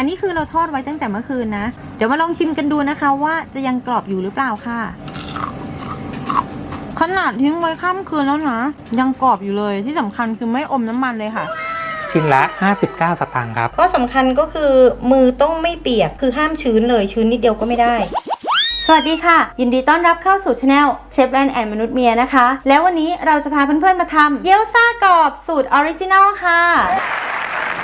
อันนี้คือเราทอดไว้ตั้งแต่เมื่อคืนนะ เดี๋ยวมาลองชิมกันดูนะคะ ว่าจะยังกรอบอยู่หรือเปล่าค่ะ ขนาดทิ้งไว้ข้ามคืนแล้วนะ ยังกรอบอยู่เลยที่สำคัญคือไม่อมน้ำมันเลยค่ะชิ้นละ 59 สตางค์ครับข้อสำคัญก็คือมือต้องไม่เปียก คือห้ามชื้นเลย ชื้นนิดเดียวก็ไม่ได้ สวัสดีค่ะ ยินดีต้อนรับเข้าสู่ช anel เชฟแอนแอนมนุษย์เมียนะคะ แล้ววันนี้เราจะพาเพื่อนๆมาทำเกี๊ยวซ่ากรอบสูตรออริจินัลค่ะ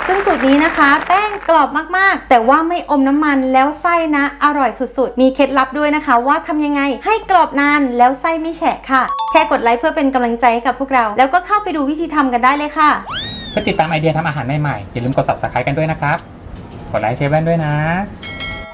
ซึ่งสูตรนี้นะคะ แป้งกรอบมากๆ แต่ว่าไม่อมน้ำมันแล้วไส้นะ อร่อยสุดๆ มีเคล็ดลับด้วยนะคะ ว่าทำยังไงให้กรอบนานแล้วไส้ไม่แฉะค่ะ แค่กดไลค์เพื่อเป็นกำลังใจให้กับพวกเรา แล้วก็เข้าไปดูวิธีทำกันได้เลยค่ะเพื่อติดตามไอเดียทำอาหารใหม่ๆอย่าลืมกด subscribe กันด้วยนะครับกดไลค์เชฟแว่นด้วยนะ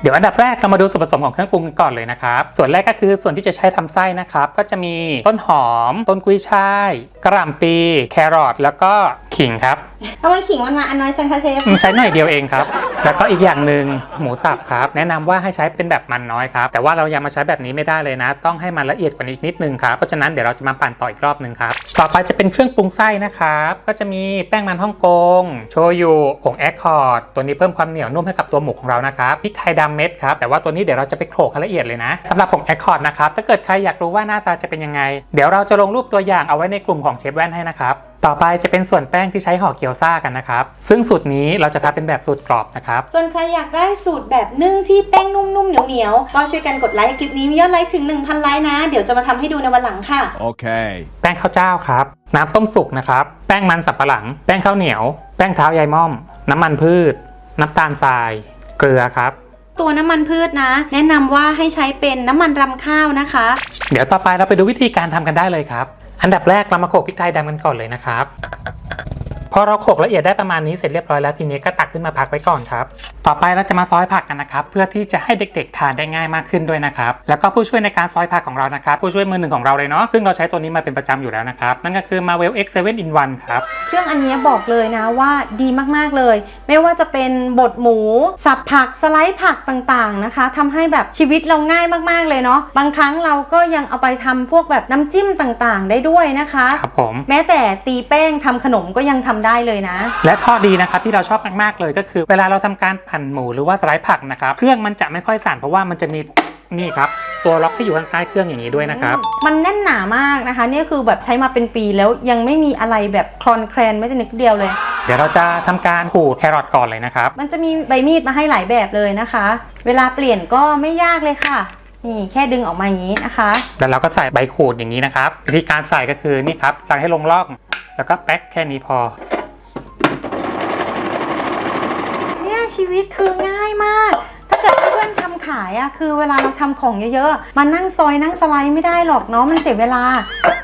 เดี๋ยวอันดับแรกเรามาดูส่วนผสมของเครื่องปรุงกันก่อนเลยนะครับ ส่วนแรกก็คือส่วนที่จะใช้ทำไส้นะครับ ก็จะมีต้นหอม ต้นกุ้ยช่ายกระหล่ำปีแครอทแล้วก็ขิงครับทำไมขิงมันมาอันน้อยจังคะเชฟอืมใช้หน่อยเดียวเองครับ แล้วก็อีกอย่างหนึ่งหมูสับครับ แนะนำว่าให้ใช้เป็นแบบมันน้อยครับ แต่ว่าเรายังมาใช้แบบนี้ไม่ได้เลยนะ ต้องให้มันละเอียดกว่านี้อีกนิดนึงครับ เพราะฉะนั้นเดี๋ยวเราจะมาปั่นต่ออีกรอบหนึ่งครับ ต่อไปจะเป็นเครื่องปรุงไส้นะครับ ก็จะมีแป้งมันฮ่องกง โชยุผงแอคคอร์ด ตัวนี้เพิ่มความเหนียวนุ่มให้กับตัวหมูของเรานะครับพริกไทยดำเม็ดครับ แต่ว่าตัวนี้เดี๋ยวเราจะไปโขลกให้ละเอียดเลยนะสำหรับผงแอคคอร์ดนะครับ ถ้าเกิดใครอยากรู้ว่าหน้าตาจะเป็นยังไง เดี๋ยวเราจะลงรูปตัวอย่างเอาไว้ในกลุ่มของเชฟแว่นให้นะครับ ต่อไปจะเป็นส่วนแป้งที่ใช้ห่อเกี๊ยวซ่ากันนะครับ ซึ่งสูตรนี้เราจะทำเป็นแบบสูตรกรอบนะครับ ส่วนใครอยากได้สูตรแบบนึ่งที่แป้งนุ่มๆเหนียวๆก็ช่วยกันกดไลค์ให้คลิปนี้มียอดไลค์ถึง 1,000 ไลค์นะ เดี๋ยวจะมาทำให้ดูในวันหลังค่ะ Okay. แป้งข้าวเจ้าครับ น้ำต้มสุกนะครับ แป้งมันสับปะหลัง แป้งข้าวเหนียว แป้งเท้ายายม่อม น้ำมันพืช น้ำตาลทราย เกลือครับ ตัวน้ำมันพืชนะ แนะนำว่าให้ใช้เป็นน้ำมันรำข้าวนะคะ เดี๋ยวต่อไปเราไปดูวิธีการทำกันได้เลยครับ อันดับแรกเรามาโขลกพริกไทยดำกันก่อนเลยนะครับ พอเราโขลกละเอียดได้ประมาณนี้เสร็จเรียบร้อยแล้วทีนี้ก็ตักขึ้นมาพักไว้ก่อนครับ ต่อไปเราจะมาซอยผักกันนะครับ เพื่อที่จะให้เด็กๆทานได้ง่ายมากขึ้นด้วยนะครับ แล้วก็ผู้ช่วยในการซอยผักของเรานะครับ ผู้ช่วยมือหนึ่งของเราเลยเนาะซึ่งเราใช้ตัวนี้มาเป็นประจำอยู่แล้วนะครับ นั่นก็คือ Marvel X 7 in 1ครับเครื่องอันนี้บอกเลยนะว่าดีมากๆเลย ไม่ว่าจะเป็นบดหมู สับผักสไลด์ผักต่างๆนะคะทำให้แบบชีวิตเราง่ายมากๆเลยเนาะบางครั้งเราก็ยังเอาไปทำพวกแบบน้ำจิ้มต่างๆ ได้ด้วยนะคะครับผมแม้แต่ตีแป้งทำขนมก็ยังทำได้เลยนะ และข้อดีนะครับที่เราชอบมากๆเลยก็คือ เวลาเราทำการปั่นหมูหรือว่าสไลด์ผักนะครับเครื่องมันจะไม่ค่อยสั่นเพราะว่ามันจะมีนี่ครับตัวล็อกที่อยู่ข้างใต้เครื่องอย่างนี้ด้วยนะครับ มันแน่นหนามากนะคะนี่คือแบบใช้มาเป็นปีแล้วยังไม่มีอะไรแบบคลอนแคลนไม่แต่นิดเดียวเลย เดี๋ยวเราจะทำการขูดแครอทก่อนเลยนะครับ มันจะมีใบมีดมาให้หลายแบบเลยนะคะ เวลาเปลี่ยนก็ไม่ยากเลยค่ะนี่แค่ดึงออกมาอย่างนี้นะคะ แล้วเราก็ใส่ใบขูดอย่างนี้นะครับ วิธีการใส่ก็คือนี่ครับตักให้ลงร่อง แล้วก็แป๊กแค่นี้พอ เนี่ยชีวิตคือง่ายมาก ถ้าเกิดเพื่อนๆทำขายอะคือเวลาเราทำของเยอะๆมานั่งซอยนั่งสไลด์ไม่ได้หรอกเนาะมันเสียเวลา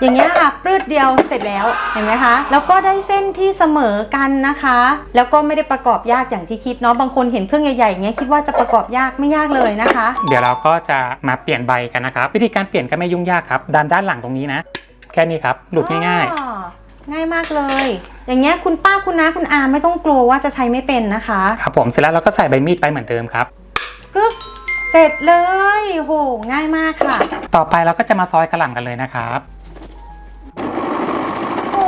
อย่างเงี้ยค่ะปลืดเดียวเสร็จแล้วเห็นไหมคะ แล้วก็ได้เส้นที่เสมอกันนะคะ แล้วก็ไม่ได้ประกอบยากอย่างที่คิดเนาะบางคนเห็นเครื่องใหญ่ๆอย่างเงี้ยคิดว่าจะประกอบยากไม่ยากเลยนะคะ เดี๋ยวเราก็จะมาเปลี่ยนใบกันนะครับ วิธีการเปลี่ยนก็ไม่ยุ่งยากครับด้านด้านหลังตรงนี้นะ แค่นี้ครับหลุดง่ายอ๋อ ง่ายมากเลย อย่างเงี้ยคุณป้าคุณน้าคุณอาไม่ต้องกลัวว่าจะใช้ไม่เป็นนะคะๆครับผมเสร็จแล้วเราก็ใส่ใบมีดไปเหมือนเดิมครับปึ๊บเสร็จเลยโหง่ายมากค่ะ ต่อไปเราก็จะมาซอยกระหล่ำกันเลยนะครับ โอ้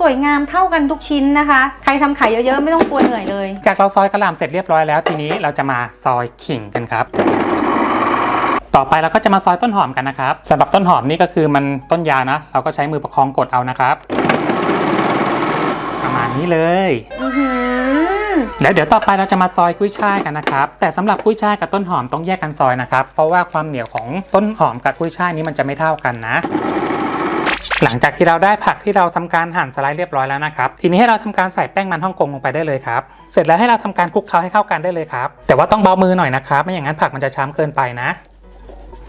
สวยงามเท่ากันทุกชิ้นนะคะ ใครทำขายเยอะๆ ไม่ต้องกลัวเหนื่อยเลย จากเราซอยกระหล่ำเสร็จเรียบร้อยแล้วทีนี้เราจะมาซอยขิงกันครับ ต่อไปเราก็จะมาซอยต้นหอมกันนะครับสำหรับต้นหอมนี่ก็คือมันต้นยานะ เราก็ใช้มือประคองกดเอานะครับ ประมาณนี้เลยอือหือแล้วเดี๋ยวต่อไปเราจะมาซอยกุ้ยช่ายกันนะครับ แต่สำหรับกุ้ยช่ายกับต้นหอมต้องแยกกันซอยนะครับ เพราะว่าความเหนียวของต้นหอมกับกุ้ยช่ายนี้มันจะไม่เท่ากันนะ หลังจากที่เราได้ผักที่เราทำการหั่นสไลด์เรียบร้อยแล้วนะครับ ทีนี้ให้เราทำการใส่แป้งมันฮ่องกงลงไปได้เลยครับ เสร็จแล้วให้เราทำการคลุกเคล้าให้เข้ากันได้เลยครับ แต่ว่าต้องเบามือหน่อยนะครับ ไม่อย่างนั้นผักมันจะช้ำเกินไปนะ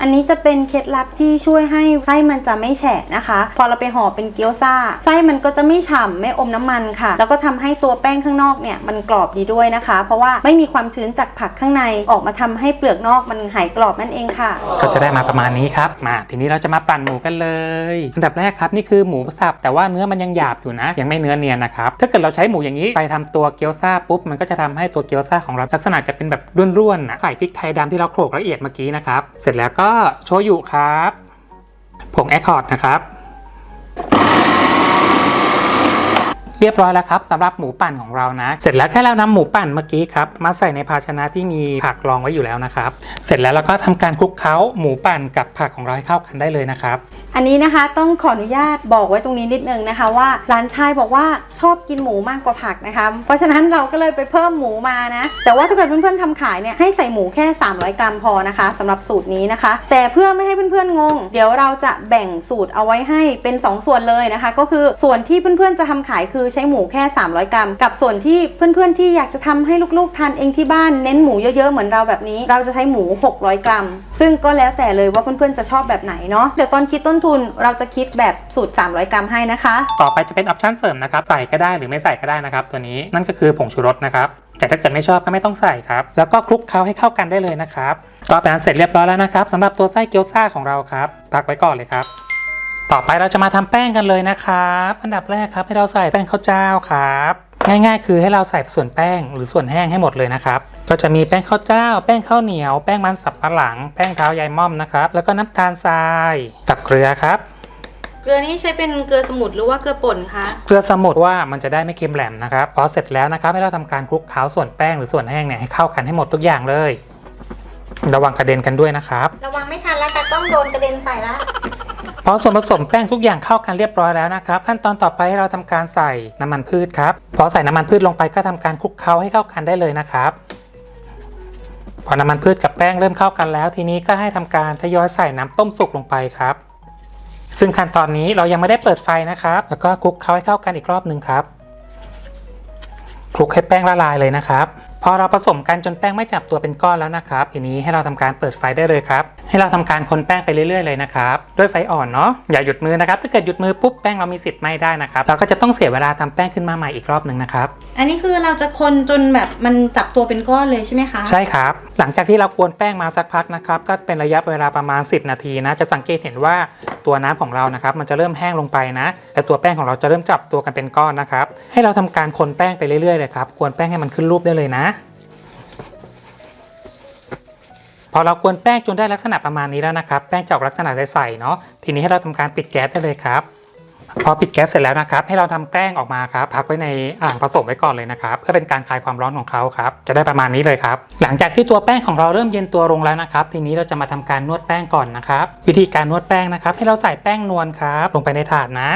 อันนี้จะเป็นเคล็ดลับที่ช่วยให้ไส้มันจะไม่แฉะนะคะ พอเราไปห่อเป็นเกี๊ยวซ่า ไส้มันก็จะไม่ฉ่ำไม่อมน้ำมันค่ะ แล้วก็ทำให้ตัวแป้งข้างนอกเนี่ยมันกรอบดีด้วยนะคะ เพราะว่าไม่มีความชื้นจากผักข้างในออกมาทำให้เปลือกนอกมันหายกรอบนั่นเองค่ะ ก็จะได้มาประมาณนี้ครับมาทีนี้เราจะมาปั่นหมูกันเลยอันดับแรกครับนี่คือหมูสับแต่ว่าเนื้อมันยังหยาบอยู่นะ ยังไม่เนื้อเนียนนะครับถ้าเกิดเราใช้หมูอย่างนี้ไปทำตัวเกี๊ยวซ่าปุ๊บมันก็จะทำให้ตัวเกี๊ยวซ่าของเราลักษณะจะเป็นแบบร่วนๆนะใส่พริกไทยดำที่เราโขลกละเอียดเมื่อกี้นะครับเสร็จแล้วก็โชยุครับ ผงแอคคอร์ดนะครับ เรียบร้อยแล้วครับสำหรับหมูปั่นของเรานะ เสร็จแล้วแค่เรานำหมูปั่นเมื่อกี้ครับมาใส่ในภาชนะที่มีผักรองไว้อยู่แล้วนะครับ เสร็จแล้วเราก็ทำการคลุกเคล้าหมูปั่นกับผักของเราให้เข้ากันได้เลยนะครับอันนี้นะคะต้องขออนุญาตบอกไว้ตรงนี้นิดนึงนะคะ ว่าร้านชายบอกว่าชอบกินหมูมากกว่าผักนะคะ เพราะฉะนั้นเราก็เลยไปเพิ่มหมูมานะ แต่ว่าถ้าเกิดเพื่อนๆทำขายเนี่ยให้ใส่หมูแค่ 300 กรัมพอนะคะสำหรับสูตรนี้นะคะ แต่เพื่อไม่ให้เพื่อนๆงง เดี๋ยวเราจะแบ่งสูตรเอาไว้ให้เป็น 2 ส่วนเลยนะคะ ก็คือส่วนที่เพื่อนๆจะทำขายคือใช้หมูแค่ 300 กรัม กับส่วนที่เพื่อนๆที่อยากจะทำให้ลูกๆทานเองที่บ้านเน้นหมูเยอะๆเหมือนเราแบบนี้ เราจะใช้หมู 600 กรัม ซึ่งก็แล้วแต่เลยว่าเพื่อนๆจะชอบแบบไหนเนาะเดี๋ยวตอนคิดต้นทุนเราจะคิดแบบสูตร 300 กรัมให้นะคะ ต่อไปจะเป็นออปชั่นเสริมนะครับใส่ก็ได้หรือไม่ใส่ก็ได้นะครับตัวนี้นั่นก็คือผงชูรสนะครับแต่ถ้าเกิดไม่ชอบก็ไม่ต้องใส่ครับ แล้วก็คลุกเคล้าให้เข้ากันได้เลยนะครับ ก็เป็นอันเสร็จเรียบร้อยแล้วนะครับสำหรับตัวไส้เกี๊ยวซ่าของเราครับ ตักไว้ก่อนเลยครับ ต่อไปเราจะมาทำแป้งกันเลยนะครับ อันดับแรกครับให้เราใส่แป้งข้าวเจ้าครับ ง่ายๆ คือให้เราใส่ส่วนแป้งหรือส่วนแห้งให้หมดเลยนะครับ ก็จะมีแป้งข้าวเจ้า แป้งข้าวเหนียว แป้งมันสับปะหลัง แป้งเท้ายายม่อมนะครับ แล้วก็น้ำตาลทรายกับเกลือครับ เกลือนี้ใช้เป็นเกลือสมุนหรือว่าเกลือป่นคะ เกลือสมุดว่ามันจะได้ไม่เค็มแหลมนะครับ พอเสร็จแล้วนะครับให้เราทำการคลุกเคล้าส่วนแป้งหรือส่วนแห้งเนี่ยให้เข้ากันให้หมดทุกอย่างเลย ระวังกระเด็นกันด้วยนะครับ ระวังไม่ทันแล้วแต่ต้องโดนกระเด็นใส่ละ พอส่วนผสมแป้งทุกอย่างเข้ากันเรียบร้อยแล้วนะครับ ขั้นตอนต่อไปให้เราทำการใส่น้ำมันพืชครับพอใส่น้ำมันพืชลงไปก็ทำการคลุกเคล้าให้เข้ากันได้เลยนะครับ พอน้ำมันพืชกับแป้งเริ่มเข้ากันแล้ว ทีนี้ก็ให้ทำการทยอยใส่น้ำต้มสุกลงไปครับ ซึ่งขั้นตอนนี้เรายังไม่ได้เปิดไฟนะครับ แล้วก็คลุกเคล้าให้เข้ากันอีกรอบหนึ่งครับคลุกให้แป้งละลายเลยนะครับ พอเราผสมกันจนแป้งไม่จับตัวเป็นก้อนแล้วนะครับ ทีนี้ให้เราทำการเปิดไฟได้เลยครับ ให้เราทำการคนแป้งไปเรื่อยๆเลยนะครับ ด้วยไฟอ่อนเนาะ อย่าหยุดมือนะครับ ถ้าเกิดหยุดมือปุ๊บแป้งเรามีสิทธิ์ไหม้ได้นะครับ เราก็จะต้องเสียเวลาทำแป้งขึ้นมาใหม่อีกรอบหนึ่งนะครับ อันนี้คือเราจะคนจนแบบมันจับตัวเป็นก้อนเลยใช่ไหมคะ ใช่ครับ หลังจากที่เรากวนแป้งมาสักพักนะครับ ก็เป็นระยะเวลาประมาณ 10 นาทีนะ จะสังเกตเห็นว่าตัวน้ำของเรานะครับ มันจะเริ่มแห้งลงไปนะ และตัวแป้งของเราจะเริ่มจับตัวกันเป็นก้อนนะครับ ให้เราทำการคนแป้งไปเรื่อยๆเลยครับ กวนแป้งให้มันขึ้นรูปได้เลยนะ อเรากวนแป้งจนได้ลักษณะประมาณนี้แล้วนะครับ แป้งจะออกลักษณะใสๆเนาะทีนี้ให้เราทำการปิดแก๊สได้เลยครับ พอปิดแก๊สเสร็จแล้วนะครับ ให้เราทำแป้งออกมาครับพักไว้ในอ่างผสมไว้ก่อนเลยนะครับ เพื่อเป็นการคลายความร้อนของเขาครับ จะได้ประมาณนี้เลยครับ หลังจากที่ตัวแป้งของเราเริ่มเย็นตัวลงแล้วนะครับ ทีนี้เราจะมาทำการนวดแป้งก่อนนะครับ วิธีการนวดแป้งนะครับ ให้เราใส่แป้งนวลครับ ลงไปในถาดนะ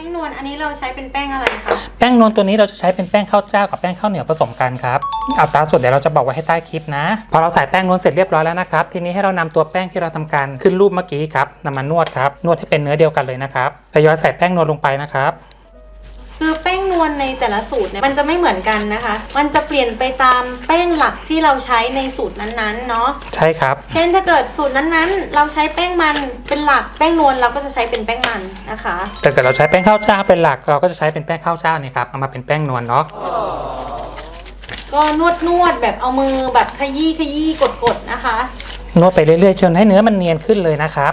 ป้งนวลอันนี้เราใช้เป็นแป้งอะไรคะแป้งนวลตัวนี้เราจะใช้เป็นแป้งข้าวเจ้ากับแป้งข้าวเหนียวผสมกันครับอัตราส่วนเดี๋ยวเราจะบอกไว้ให้ใต้คลิปนะ พอเราใส่แป้งนวลเสร็จเรียบร้อยแล้วนะครับ ทีนี้ให้เรานำตัวแป้งที่เราทำการขึ้นรูปเมื่อกี้ครับนำมานวดครับนวดให้เป็นเนื้อเดียวกันเลยนะครับทยอยใส่แป้งนวลลงไปนะครับ คือแป้งนวลในแต่ละสูตรเนี่ยมันจะไม่เหมือนกันนะคะ มันจะเปลี่ยนไปตามแป้งหลักที่เราใช้ในสูตรนั้นๆเนาะใช่ครับ เช่นถ้าเกิดสูตรนั้นๆ เราใช้แป้งมันเป็นหลักแป้งนวลเราก็จะใช้เป็นแป้งมันนะคะแต่เกิดเราใช้แป้งข้าวเจ้าเป็นหลัก เราก็จะใช้เป็นแป้งข้าวเจ้าเนี่ยครับเอามาเป็นแป้งนวลเนาะก็นวดนวดๆแบบเอามือแบบขยี้ขยี้กดๆนะคะ นวดไปเรื่อยๆจนให้เนื้อมันเนียนขึ้นเลยนะครับ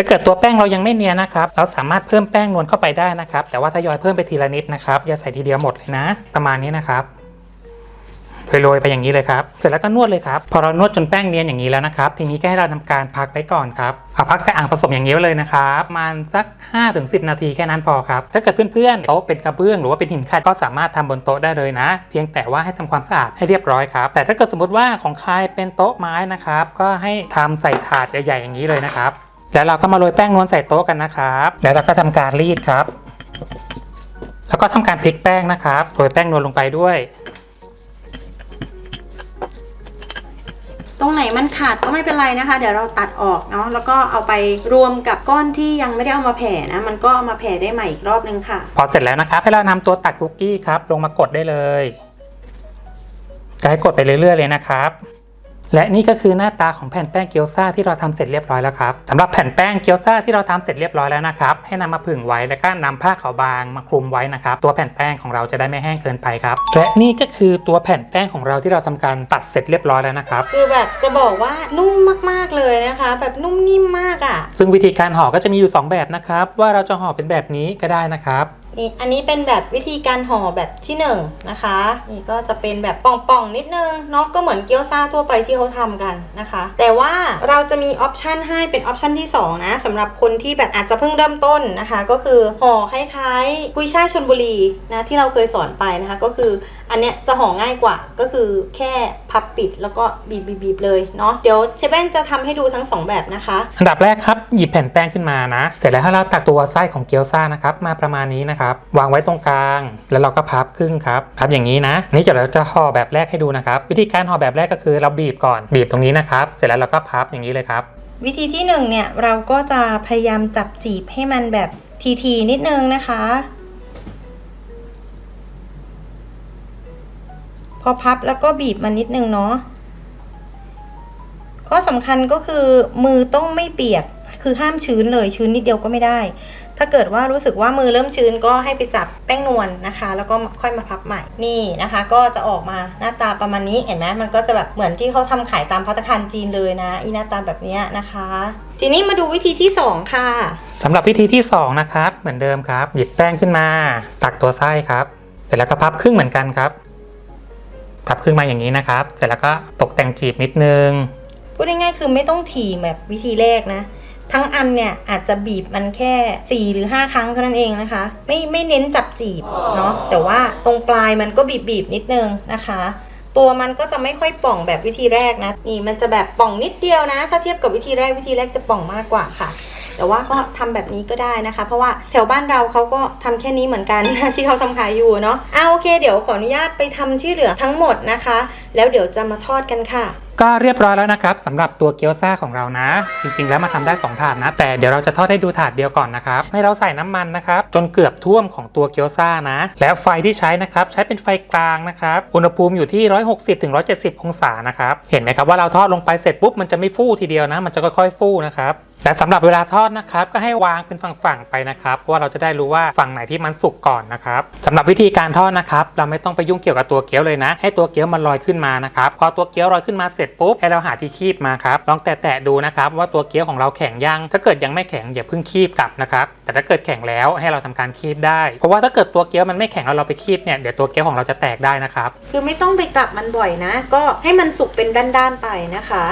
ถ้าเกิดตัวแป้งเรายังไม่เนียนนะครับ เราสามารถเพิ่มแป้งนวลเข้าไปได้นะครับ แต่ว่าทยอยเพิ่มไปทีละนิดนะครับอย่าใส่ทีเดียวหมดเลยนะ ประมาณนี้นะครับโรยๆไปอย่างนี้เลยครับ เสร็จแล้วก็นวดเลยครับ พอเรานวดจนแป้งเนียนอย่างนี้แล้วนะครับ ทีนี้ก็ให้เราทำการพักไว้ก่อนครับ เอาพักใส่อ่างผสมอย่างนี้ไว้เลยนะครับประมาณสัก 5-10 นาทีแค่นั้นพอครับ ถ้าเกิดเพื่อนๆโต๊ะเป็นกระเบื้องหรือว่าเป็นหินขัดก็สามารถทำบนโต๊ะได้เลยนะ เพียงแต่ว่าให้ทำความสะอาดให้เรียบร้อยครับ แต่ถ้าเกิดสมมติว่าของใครเป็นโต๊ะไม้นะครับ ก็ให้ทำใส่ถาดใหญ่ๆอย่างนี้เลยนะครับ แล้วเราก็มาโรยแป้งนวลใส่โต๊ะกันนะครับ แล้วเราก็ทำการรีดครับ แล้วก็ทำการพลิกแป้งนะครับ โรยแป้งนวลลงไปด้วย ตรงไหนมันขาดก็ไม่เป็นไรนะคะ เดี๋ยวเราตัดออกเนาะ แล้วก็เอาไปรวมกับก้อนที่ยังไม่ได้เอามาแผ่นะ มันก็เอามาแผ่ได้ใหม่อีกรอบนึงค่ะ พอเสร็จแล้วนะครับ ให้เรานำตัวตัดคุกกี้ครับ ลงมากดได้เลยจะให้กดไปเรื่อยๆเลยนะครับ และนี่ก็คือหน้าตาของแผ่นแป้งเกี๊ยวซ่าที่เราทำเสร็จเรียบร้อยแล้วครับสำหรับแผ่นแป้งเกี๊ยวซ่าที่เราทำเสร็จเรียบร้อยแล้วนะครับ ให้นำมาผึ่งไว้แล้วก็นำผ้าขาวบางมาคลุมไว้นะครับ ตัวแผ่นแป้งของเราจะได้ไม่แห้งเกินไปครับ และนี่ก็คือตัวแผ่นแป้งของเราที่เราทำการตัดเสร็จเรียบร้อยแล้วนะครับ คือแบบจะบอกว่านุ่มมากๆเลยนะคะ แบบนุ่มนิ่มมากอะ่ะ ซึ่งวิธีการห่อก็จะมีอยู่ 2 แบบนะครับ ว่าเราจะห่อเป็นแบบนี้ก็ได้นะครับ นี่อันนี้เป็นแบบวิธีการห่อแบบที่หนึ่งนะคะ นี่ก็จะเป็นแบบป่องๆนิดนึงเนาะก็เหมือนเกี๊ยวซาทั่วไปที่เขาทำกันนะคะ แต่ว่าเราจะมีออปชันให้เป็นออปชันที่สองนะสำหรับคนที่แบบอาจจะเพิ่งเริ่มต้นนะคะ ก็คือห่อคล้ายๆกุยช่ายชนบุรีนะที่เราเคยสอนไปนะคะก็คือ อันเนี้ยจะห่อง่ายกว่าก็คือแค่พับปิดแล้วก็บีบๆๆเลยเนาะเดี๋ยวเชฟเบนจะทำให้ดูทั้งสองแบบนะคะ อันดับแรกครับหยิบแผ่นแป้งขึ้นมานะ เสร็จแล้วให้เราตักตัวไส้ของเกี๊ยวซ่านะครับมาประมาณนี้นะครับวางไว้ตรงกลาง แล้วเราก็พับครึ่งครับพับอย่างนี้นะนี่เดี๋ยวเราจะห่อแบบแรกให้ดูนะครับวิธีการห่อแบบแรกก็คือเราบีบก่อนบีบตรงนี้นะครับเสร็จแล้วเราก็พับอย่างนี้เลยครับวิธีที่หนึ่งเนี่ยเราก็จะพยายามจับจีบให้มันแบบทีๆนิดนึงนะคะ อพับแล้วก็บีบมันนิดนึงเนาะข้อสำคัญก็คือมือต้องไม่เปียกคือห้ามชื้นเลยชื้นนิดเดียวก็ไม่ได้ ถ้าเกิดว่ารู้สึกว่ามือเริ่มชื้นก็ให้ไปจับแป้งนวลนะคะ แล้วก็ค่อยมาพับใหม่นี่นะคะ ก็จะออกมาหน้าตาประมาณนี้เห็นไหมมันก็จะแบบเหมือนที่เขาทำขายตามพัตตาคารจีนเลยนะ อีหน้าตาแบบนี้นะคะ ทีนี้มาดูวิธีที่สองค่ะสำหรับวิธีที่สองนะครับ เหมือนเดิมครับ หยิบแป้งขึ้นมา ตักตัวไส้ครับเสร็จแล้วก็พับครึ่งเหมือนกันครับ พับครึ่งมาอย่างนี้นะครับ เสร็จแล้วก็ตกแต่งจีบนิดนึงพูดง่ายๆคือไม่ต้องถี่แบบวิธีแรกนะ ทั้งอันเนี่ยอาจจะบีบมันแค่ 4 หรือ 5 ครั้งเท่านั้นเองนะคะ ไม่ไม่เน้นจับจีบเนาะแต่ว่าตรงปลายมันก็บีบบีบนิดนึงนะคะ ตัวมันก็จะไม่ค่อยป่องแบบวิธีแรกนะ นี่มันจะแบบป่องนิดเดียวนะ ถ้าเทียบกับวิธีแรกวิธีแรกจะป่องมากกว่าค่ะ แต่ว่าก็ทำแบบนี้ก็ได้นะคะ เพราะว่าแถวบ้านเราเขาก็ทำแค่นี้เหมือนกันที่เขาทำขายอยู่เนาะอ่าโอเค เดี๋ยวขออนุญาตไปทำที่เหลือทั้งหมดนะคะ แล้วเดี๋ยวจะมาทอดกันค่ะ ก็เรียบร้อยแล้วนะครับสำหรับตัวเกี๊ยวซ่าของเรานะ จริงๆ แล้วมาทำได้ 2 ถาดนะ แต่เดี๋ยวเราจะทอดให้ดูถาดเดียวก่อนนะครับให้เราใส่น้ำมันนะครับ จนเกือบท่วมของตัวเกี๊ยวซ่านะ แล้วไฟที่ใช้นะครับ ใช้เป็นไฟกลางนะครับอุณหภูมิอยู่ที่ 160ถึง170 องศานะครับเห็นไหมครับว่าเราทอดลงไปเสร็จปุ๊บมันจะไม่ฟูทีเดียวนะ มันจะค่อยๆฟูนะครับแต่สำหรับเวลาทอดนะครับก็ให้วางเป็นฝั่งๆไปนะครับเพราะว่าเราจะได้รู้ว่าฝั่งไหนที่มันสุกก่อนนะครับสำหรับวิธีการทอดนะครับ เราไม่ต้องไปยุ่งเกี่ยวกับตัวเกี๊ยวเลยนะ ให้ตัวเกี๊ยวมันลอยขึ้นมานะครับพอตัวเกี๊ยวลอยขึ้นมาเสร็จปุ๊บให้เราหาที่คีบมาครับลองแตะๆดูนะครับว่าตัวเกี๊ยวของเราแข็งยังถ้าเกิดยังไม่แข็งอย่าเพิ่งคีบกลับนะครับแต่ถ้าเกิดแข็งแล้วให้เราทำการคีบได้เพราะว่าถ้าเกิดตัวเกี๊ยวมันไม่แข็งแล้วเราไปคีบเนี่ยเดี๋ยวตัวเกี๊ยวของเราจะแตกได้นะครับคือไม่ต้องไปกลับมันบ่อยนะ ก็ให้มันสุกเป็นด้านๆไปนะคะ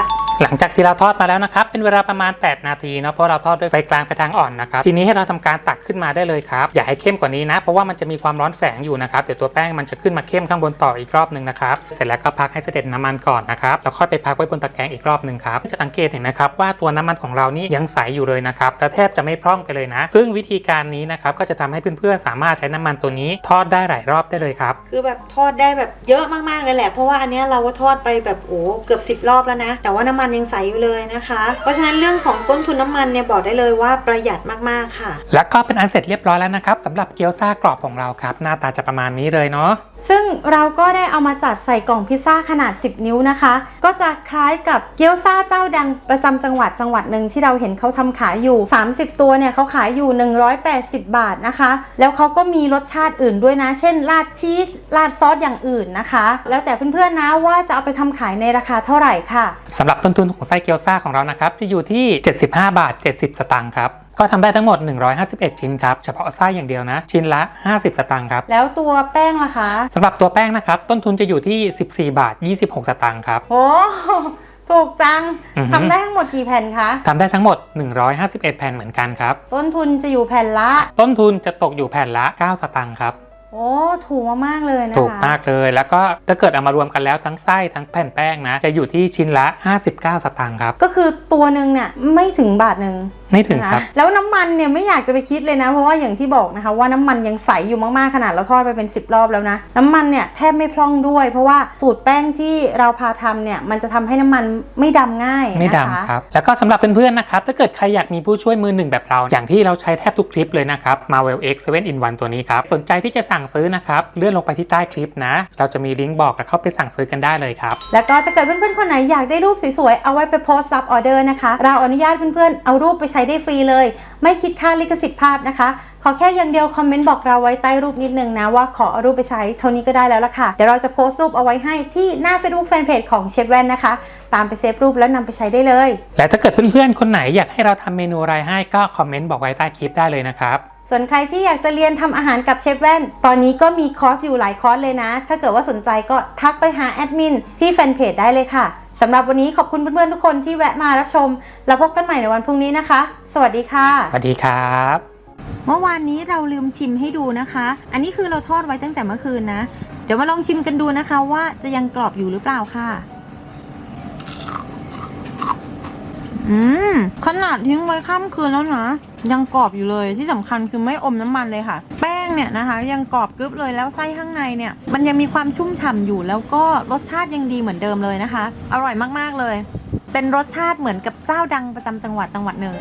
หลังจากที่เราทอดมาแล้วนะครับ เป็นเวลาประมาณ 8 นาทีเนาะเพราะเราทอดด้วยไฟกลางไปทางอ่อนนะครับทีนี้ให้เราทำการตักขึ้นมาได้เลยครับอย่าให้เข้มกว่านี้นะเพราะว่ามันจะมีความร้อนแฝงอยู่นะครับเดี๋ยวตัวแป้งมันจะขึ้นมาเข้มข้างบนต่ออีกรอบหนึ่งนะครับเสร็จแล้วก็พักให้เสด็จน้ำมันก่อนนะครับแล้วค่อยไปพักไว้บนตะแกรงอีกรอบหนึ่งครับจะสังเกตเห็นไหมครับว่าตัวน้ำมันของเรานี่ยังใสอยู่เลยนะครับและแทบจะไม่พร่องไปเลยนะ ซึ่งวิธีการนี้นะครับก็จะทำให้เพื่อนๆสามารถใช้น้ำมันตัวนี้ทอดได้หลายรอบได้เลยครับคือแบบทอดได้แบบเยอะมากๆเลยแหละเพราะว่าอันนี้เราก็ทอดไปแบบโอ้เกือบ 10 รอบแล้วนะแต่ว่าน้ำมันยังใสอยู่เลยนะคะ เพราะฉะนั้นเรื่องของต้นทุนน้ำมันเนี่ยบอกได้เลยว่าประหยัดมากๆค่ะ แล้วก็เป็นอันเสร็จเรียบร้อยแล้วนะครับสำหรับเกี๊ยวซ่ากรอบของเราครับ หน้าตาจะประมาณนี้เลยเนาะซึ่งเราก็ได้เอามาจัดใส่กล่องพิซซ่าขนาด 10 นิ้วนะคะ ก็จะคล้ายกับเกี๊ยวซ่าเจ้าดังประจำจังหวัดจังหวัดหนึ่งที่เราเห็นเขาทำขายอยู่ 30 ตัวเนี่ยเขาขายอยู่ 180 บาทนะคะ แล้วเขาก็มีรสชาติอื่นด้วยนะ เช่น ราดชีสราดซอสอย่างอื่นนะคะ แล้วแต่เพื่อนๆนะว่าจะเอาไปทำขายในราคาเท่าไหร่ค่ะ สำหรับต้นทุนของไส้เกี๊ยวซ่าของเรานะครับ จะอยู่ที่ 75 บาท 70 สตางค์ครับ ก็ทำได้ทั้งหมด 151 ชิ้นครับ เฉพาะไส้อย่างเดียวนะ ชิ้นละ 50 สตางค์ครับ แล้วตัวแป้งล่ะคะสำหรับตัวแป้งนะครับ ต้นทุนจะอยู่ที่ 14 บาท 26 สตางค์ครับ โอ้ถูกจังอือฮึทำได้ทั้งหมดกี่แผ่นคะทำได้ทั้งหมด 151 แผ่นเหมือนกันครับ ต้นทุนจะอยู่แผ่นละ ต้นทุนจะตกอยู่แผ่นละ 9 สตางค์ครับ โอ้ถูกมากๆเลยนะคะถูกมากเลย แล้วก็ถ้าเกิดเอามารวมกันแล้วทั้งไส้ทั้งแผ่นแป้งนะ จะอยู่ที่ชิ้นละ 59 สตางค์ครับ ก็คือตัวหนึ่งเนี่ยไม่ถึงบาทหนึ่งไม่ถึงนะคะครับ แล้วน้ำมันเนี่ยไม่อยากจะไปคิดเลยนะ เพราะว่าอย่างที่บอกนะคะว่าน้ำมันยังใสอยู่มากๆขนาดเราทอดไปเป็น 10 รอบแล้วนะ น้ำมันเนี่ยแทบไม่พร่องด้วย เพราะว่าสูตรแป้งที่เราพาทำเนี่ยมันจะทำให้น้ำมันไม่ดำง่ายไม่นะคะดำครับ แล้วก็สำหรับเพื่อนๆนะครับถ้าเกิดใครอยากมีผู้ช่วยมือหนึ่งแบบเรา อย่างที่เราใช้แทบทุกคลิปเลยนะครับ Marvel X 7 in 1ตัวนี้ครับสนใจที่จะสั่งซื้อนะครับเลื่อนลงไปที่ใต้คลิปนะ เราจะมีลิงก์บอกแล้วเข้าไปสั่งซื้อกันได้เลยครับแล้วก็ถ้าเกิดเพื่อนๆคนไหนอยากได้รูปสวยๆเอาไว้ไปโพสต์รับออเดอร์นะคะเราอนุญาตเพื่อนๆเอารูปไปใช้ได้ฟรีเลย ไม่คิดค่าลิขสิทธิ์ภาพนะคะ ขอแค่อย่างเดียวคอมเมนต์บอกเราไว้ใต้รูปนิดนึงนะว่าขอเอารูปไปใช้เท่านี้ก็ได้แล้วล่ะค่ะ เดี๋ยวเราจะโพสต์รูปเอาไว้ให้ที่หน้า Facebook Fanpage ของเชฟแว่นนะคะ ตามไปเซฟรูปแล้วนำไปใช้ได้เลย และถ้าเกิดเพื่อนๆ คนไหนอยากให้เราทำเมนูอะไรให้ก็คอมเมนต์บอกไว้ใต้คลิปได้เลยนะครับส่วนใครที่อยากจะเรียนทำอาหารกับเชฟแว่น ตอนนี้ก็มีคอร์สอยู่หลายคอร์สเลยนะ ถ้าเกิดว่าสนใจก็ทักไปหาแอดมินที่แฟนเพจได้เลยค่ะ สำหรับวันนี้ขอบคุณเพื่อนๆทุกคนที่แวะมารับชม แล้วพบกันใหม่ในวันพรุ่งนี้นะคะ สวัสดีค่ะ สวัสดีครับ เมื่อวานนี้เราลืมชิมให้ดูนะคะ อันนี้คือเราทอดไว้ตั้งแต่เมื่อคืนนะ เดี๋ยวมาลองชิมกันดูนะคะ ว่าจะยังกรอบอยู่หรือเปล่าค่ะ อืม ขนาดทิ้งไว้ข้ามคืนแล้วนะ ยังกรอบอยู่เลยที่สำคัญคือไม่อมน้ำมันเลยค่ะ แป้งเนี่ยนะคะ ยังกรอบกรึบเลยแล้วไส้ข้างในเนี่ย มันยังมีความชุ่มฉ่ำอยู่ แล้วก็รสชาติยังดีเหมือนเดิมเลยนะคะ อร่อยมากๆเลย เป็นรสชาติเหมือนกับเจ้าดังประจำจังหวัดจังหวัดหนึ่ง